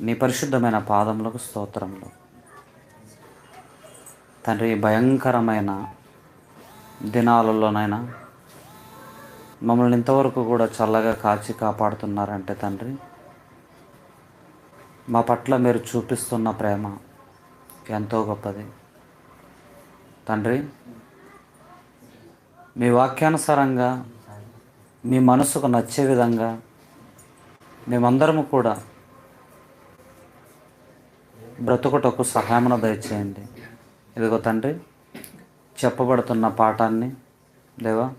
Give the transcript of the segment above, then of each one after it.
నీ పరిశుద్ధమైన పాదములకు స్తోత్రములు. తండ్రి భయంకరమైన దినాలలోనైనా మమ్మల్ని ఇంతవరకు కూడా చల్లగా కాచి కాపాడుతున్నారంటే తండ్రి మా పట్ల మీరు చూపిస్తున్న ప్రేమ ఎంతో గొప్పది. తండ్రి మీ వాక్యానుసారంగా మీ మనసుకు నచ్చే విధంగా మేమందరము కూడా బ్రతుకుటకు సహాయమును దయచేయండి. ఇదిగో తండ్రి చెప్పబడుతున్న పాఠాన్ని దేవా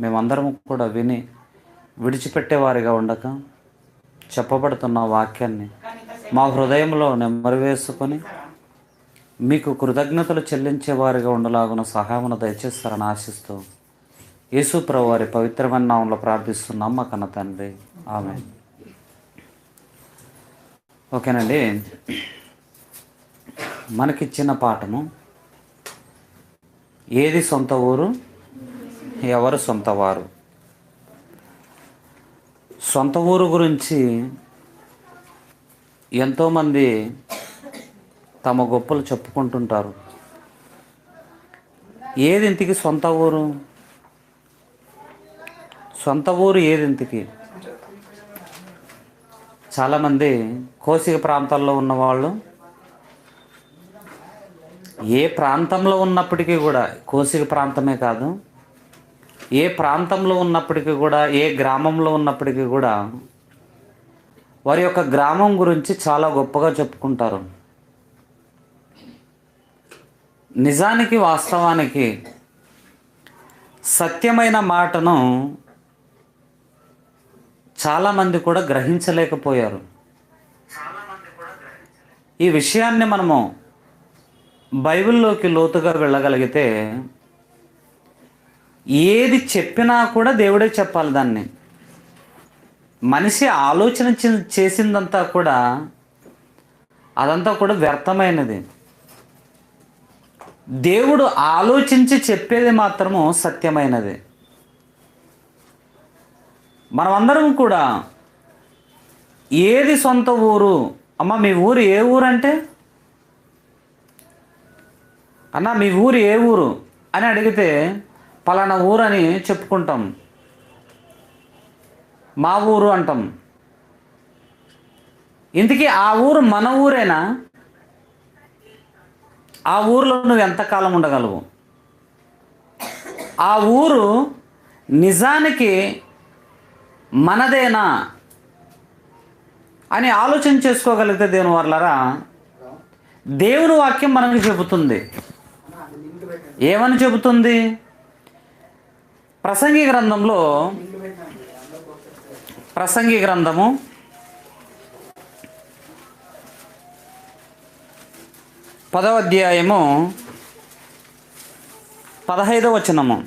మేమందరం కూడా విని విడిచిపెట్టేవారిగా ఉండక చెప్పబడుతున్న వాక్యాన్ని మా హృదయంలో నెమ్మరివేసుకొని మీకు కృతజ్ఞతలు చెల్లించేవారిగా ఉండలాగున సహాయమును దయచేస్తారని ఆశిస్తూ యేసు ప్రభు వారి పవిత్రమైన నామంలో ప్రార్థిస్తున్నాం మా కన్న తండ్రి. ఆమె ఓకేనండి. మనకిచ్చిన పాఠము. ఏది సొంత ఊరు? ఎవరు సొంత వారు? సొంత ఊరు గురించి ఎంతోమంది తమ గొప్పలు చెప్పుకుంటుంటారు. ఏది ఇంతకి సొంత ఊరు? సొంత ఊరు ఏది ఇంతకి చాలామంది కోసిక ప్రాంతాల్లో ఉన్నవాళ్ళు ఏ ప్రాంతంలో ఉన్నప్పటికీ కూడా కోసిక ప్రాంతమే కాదు ఏ ప్రాంతంలో ఉన్నప్పటికీ కూడా ఏ గ్రామంలో ఉన్నప్పటికీ కూడా వారి యొక్క గ్రామం గురించి చాలా గొప్పగా చెప్పుకుంటారు. నిజానికి వాస్తవానికి సత్యమైన మాటను చాలామంది కూడా గ్రహించలేకపోయారు. ఈ విషయాన్ని మనము బైబిల్లోకి లోతుగా వెళ్ళగలిగితే ఏది చెప్పినా కూడా దేవుడే చెప్పాలి దాన్ని. మనిషి ఆలోచన చేసిందంతా కూడా అదంతా కూడా వ్యర్థమైనది. దేవుడు ఆలోచించి చెప్పేది మాత్రము సత్యమైనది. మనమందరం కూడా ఏది సొంత ఊరు? అమ్మ మీ ఊరు ఏ ఊరు అంటే అన్న మీ ఊరు ఏ ఊరు? అని అడిగితే పలానా ఊరు అని చెప్పుకుంటాం. మా ఊరు అంటాం. ఇంతకీ ఆ ఊరు మన ఊరేనా? ఆ ఊరిలో నువ్వు ఎంతకాలం ఉండగలవు? ఆ ఊరు నిజానికి మనదేనా? అని ఆలోచన చేసుకోగలిగితే దేవుని వర్లరా దేవుని వాక్యం మనకు చెబుతుంది. ఏమని చెబుతుంది? ప్రసంగి గ్రంథంలో ప్రసంగి గ్రంథము పదవ అధ్యాయము పదహైదవ వచనము.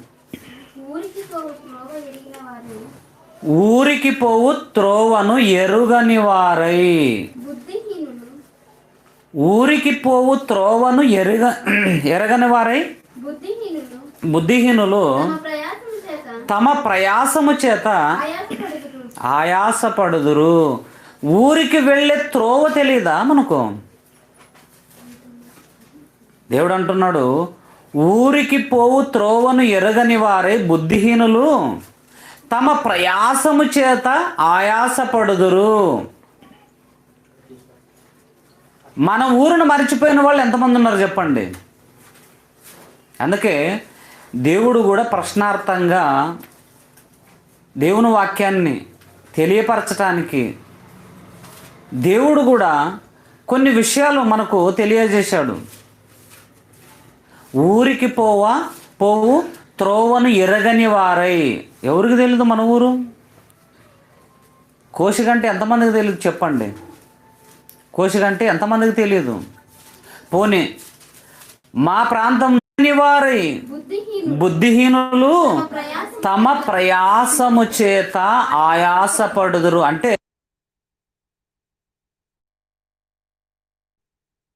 ఊరికి పోవు త్రోవను ఎరుగని వారై. ఊరికి పోవు త్రోవను ఎరుగ ఎరగని వారై. బుద్ధిహీనులు. తమ ప్రయాసం చేత. తమ ప్రయాసము చేత ఆయాసపడుదురు. ఊరికి వెళ్ళే త్రోవ తెలీదా మనకు? దేవుడు అంటున్నాడు ఊరికి పోవు త్రోవను ఎరగని వారే బుద్ధిహీనులు. తమ ప్రయాసము చేత ఆయాసపడుదురు. మన ఊరును మర్చిపోయిన వాళ్ళు ఎంతమంది ఉన్నారు చెప్పండి? అందుకే దేవుడు కూడా ప్రశ్నార్థంగా దేవుని వాక్యాన్ని తెలియపరచటానికి దేవుడు కూడా కొన్ని విషయాలు మనకు తెలియజేశాడు. ఊరికి పోవా పోవు త్రోవను ఎరగని వారై. ఎవరికి తెలియదు మన ఊరు? కోసిగంటే ఎంతమందికి తెలియదు చెప్పండి. కోసిగంటే ఎంతమందికి తెలియదు పోనీ మా ప్రాంతం వారై బుద్ధిహీనులు. తమ ప్రయాసము చేత ఆయాసపడుదురు. అంటే